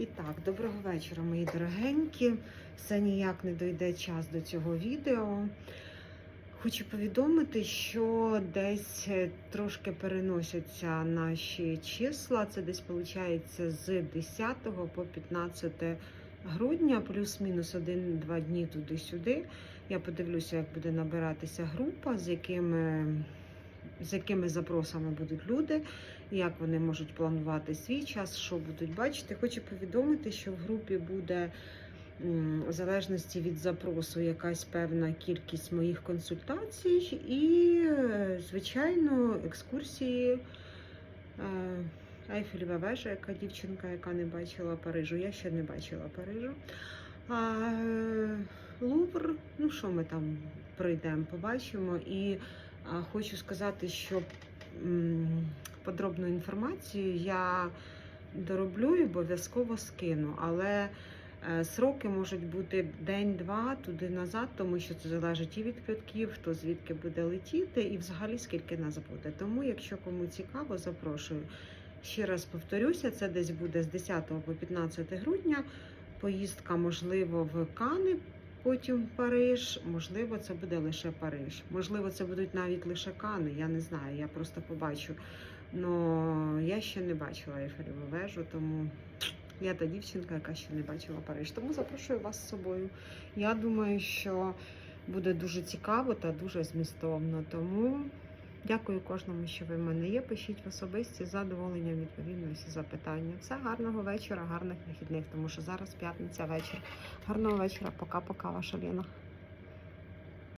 І так, доброго вечора, мої дорогенькі. Все ніяк не дойде час до цього відео. Хочу повідомити, що десь е, трошки переносяться наші числа. Це десь виходить з 10 по 15 грудня, плюс-мінус 1-2 дні туди-сюди. Я подивлюся, як буде набиратися група, з якими, з якими запросами будуть люди, як вони можуть планувати свій час, що будуть бачити. Хочу повідомити, що в групі буде в залежності від запросу якась певна кількість моїх консультацій і, звичайно, екскурсії. Е, вежа, яка дівчинка, яка не бачила Парижу. Я ще не бачила Парижу. А е, Лувр, ну що ми там пройдемо, побачимо. І хочу сказати, що подробну інформацію я дороблю і обов'язково скину. Але е, сроки можуть бути день-два туди-назад, тому що це залежить і від квитків, хто звідки буде летіти, і взагалі скільки нас буде. Тому, якщо кому цікаво, запрошую. Ще раз повторюся, це десь буде з 10 по 15 грудня. Поїздка, можливо, в Кани, потім Париж. Можливо, це буде лише Париж. Можливо, це будуть навіть лише Кани. Я не знаю, я просто побачу. Но я ще не бачила Ейфелеву вежу, тому я та дівчинка, яка ще не бачила Париж. Тому запрошую вас з собою. Я думаю, що буде дуже цікаво та дуже змістовно. Тому дякую кожному, що ви в мене є. Пишіть в особисті з задоволенням відповідно всі запитання. Все гарного вечора, гарних вихідних, тому що зараз п'ятниця вечір. Гарного вечора, пока-пока, ваша Ліна.